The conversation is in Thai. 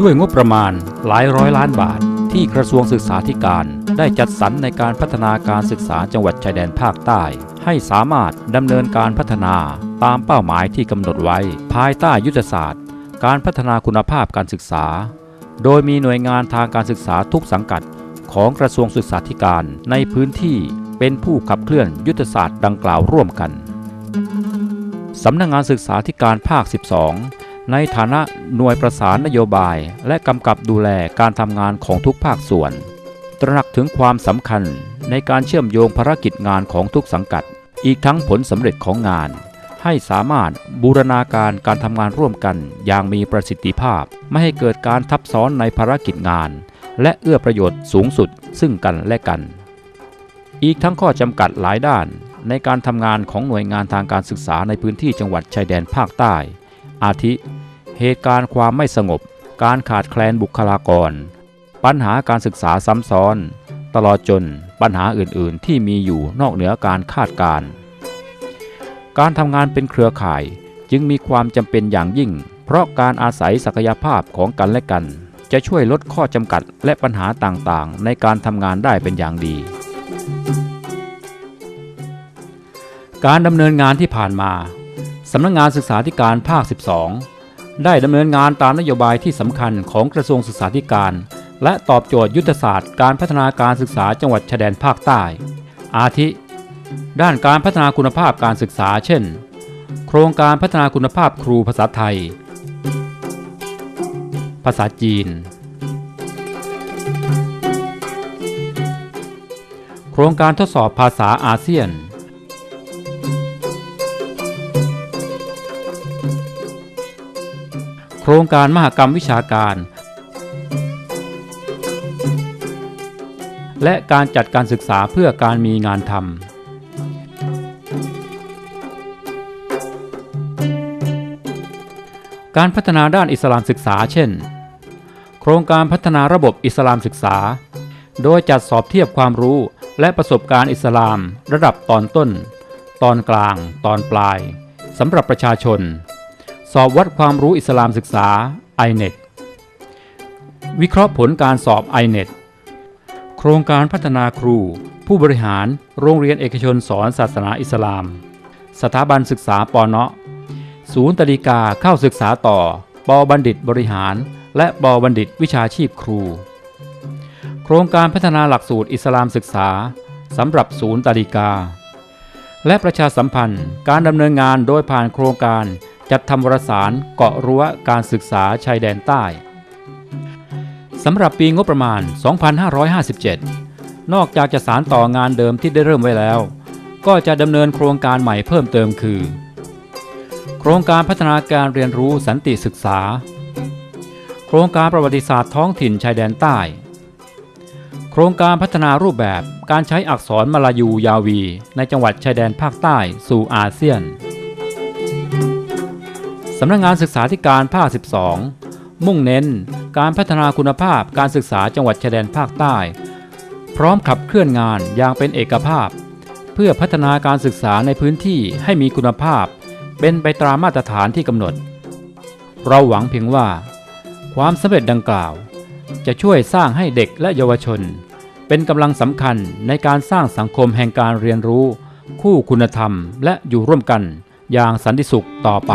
ด้วยงบประมาณหลายร้อยล้านบาทที่กระทรวงศึกษาธิการ ได้จัดสรรในการพัฒนาการศึกษาจังหวัดชายแดนภาคใต้ ให้สามารถดำเนินการพัฒนาตามเป้าหมายที่กำหนดไว้ ภายใต้ยุทธศาสตร์ การพัฒนาคุณภาพการศึกษา โดยมีหน่วยงานทางการศึกษาทุกสังกัดของกระทรวงศึกษาธิการในพื้นที่เป็นผู้ขับเคลื่อนยุทธศาสตร์ดังกล่าวร่วมกัน สำนักงงานศึกษาธิการภาค 12 ในฐานะหน่วยประสานนโยบาย และกำกับดูแลการทำงานของทุกภาคส่วน ตระหนักถึงความสำคัญในการเชื่อมโยงภารกิจงานของทุกสังกัด อีกทั้งผลสำเร็จของงาน ให้สามารถบูรณาการการทำงานร่วมกันอย่างมีประสิทธิภาพ ไม่ให้เกิดการทับซ้อนในภารกิจงาน และเอื้อประโยชน์สูงสุดซึ่งกันและกัน อีกทั้งข้อจำกัดหลายด้าน ในการทำงานของหน่วยงานทางการศึกษาในพื้นที่จังหวัดชายแดนภาคใต้ อาทิ เหตุการณ์ความไม่สงบ การขาดแคลนบุคลากร ปัญหาการศึกษาซ้ำซ้อน ตลอดจนปัญหาอื่นๆ ที่มีอยู่นอกเหนือการคาดการณ์การทำงานเป็นเครือข่ายจึงมีความจำเป็นอย่างยิ่ง เพราะการอาศัยศักยภาพของกันและกัน จะช่วยลดข้อจำกัดและปัญหาต่างๆ ในการทำงานได้เป็นอย่างดี การดำเนินงานที่ผ่านมาสำนักงงานศึกษาธิการภาค 12 ได้ดำเนินงานตามนโยบายที่สำคัญของกระทรวงศึกษาธิการ และตอบโจทย์ยุทธศาสตร์การพัฒนาการศึกษาจังหวัดชายแดนภาคใต้ อาทิ ด้านการพัฒนาคุณภาพการศึกษา เช่น โครงการพัฒนาคุณภาพครูภาษาไทย ภาษาจีน โครงการทดสอบภาษาอาเซียน โครงการมหกรรมวิชาการ และการจัดการศึกษาเพื่อการมีงานทำการพัฒนาด้านอิสลามศึกษาเช่น โครงการพัฒนาระบบอิสลามศึกษา โดยจัดสอบเทียบความรู้และประสบการณ์อิสลาม ระดับตอนต้น ตอนกลาง ตอนปลายสำหรับประชาชน สอบวัดความรู้อิสลามศึกษา INET วิเคราะห์ผลการสอบ INET โครงการพัฒนาครู ผู้บริหารโรงเรียนเอกชนสอนศาสนาอิสลาม สถาบันศึกษาปอเนาะศูนย์ตริกาเข้าศึกษาต่อปอบัณฑิตบริหาร และปอบัณฑิตวิชาชีพครู โครงการพัฒนาหลักสูตรอิสลามศึกษาสำหรับศูนย์ตริกา และประชาสัมพันธ์การดำเนินงานโดยผ่านโครงการ จัดทำวารสารเกาะรั้วการศึกษาชายแดนใต้สำหรับปีงบประมาณ 2557 นอกจากจะสารต่องานเดิมที่ได้เริ่มไว้แล้ว ก็จะดำเนินโครงการใหม่เพิ่มเติมคือ โครงการพัฒนาการเรียนรู้สันติศึกษา โครงการประวัติศาสตร์ท้องถิ่นชายแดนใต้ โครงการพัฒนารูปแบบการใช้อักษรมาลายูยาวี ในจังหวัดชายแดนภาคใต้สู่อาเซียน สำนักงงานศึกษาธิการภาค 12 มุ่งเน้น การพัฒนาคุณภาพการศึกษาจังหวัดชายแดนภาคใต้ พร้อมขับเคลื่อนงานอย่างเป็นเอกภาพ เพื่อพัฒนาการศึกษาในพื้นที่ให้มีคุณภาพ เป็นไปตามมาตรฐานที่กำหนด เราหวังเพียงว่า ความสำเร็จดังกล่าว จะช่วยสร้างให้เด็กและเยาวชน เป็นกำลังสำคัญในการสร้างสังคมแห่งการเรียนรู้ คู่คุณธรรมและอยู่ร่วมกันอย่างสันติสุขต่อไป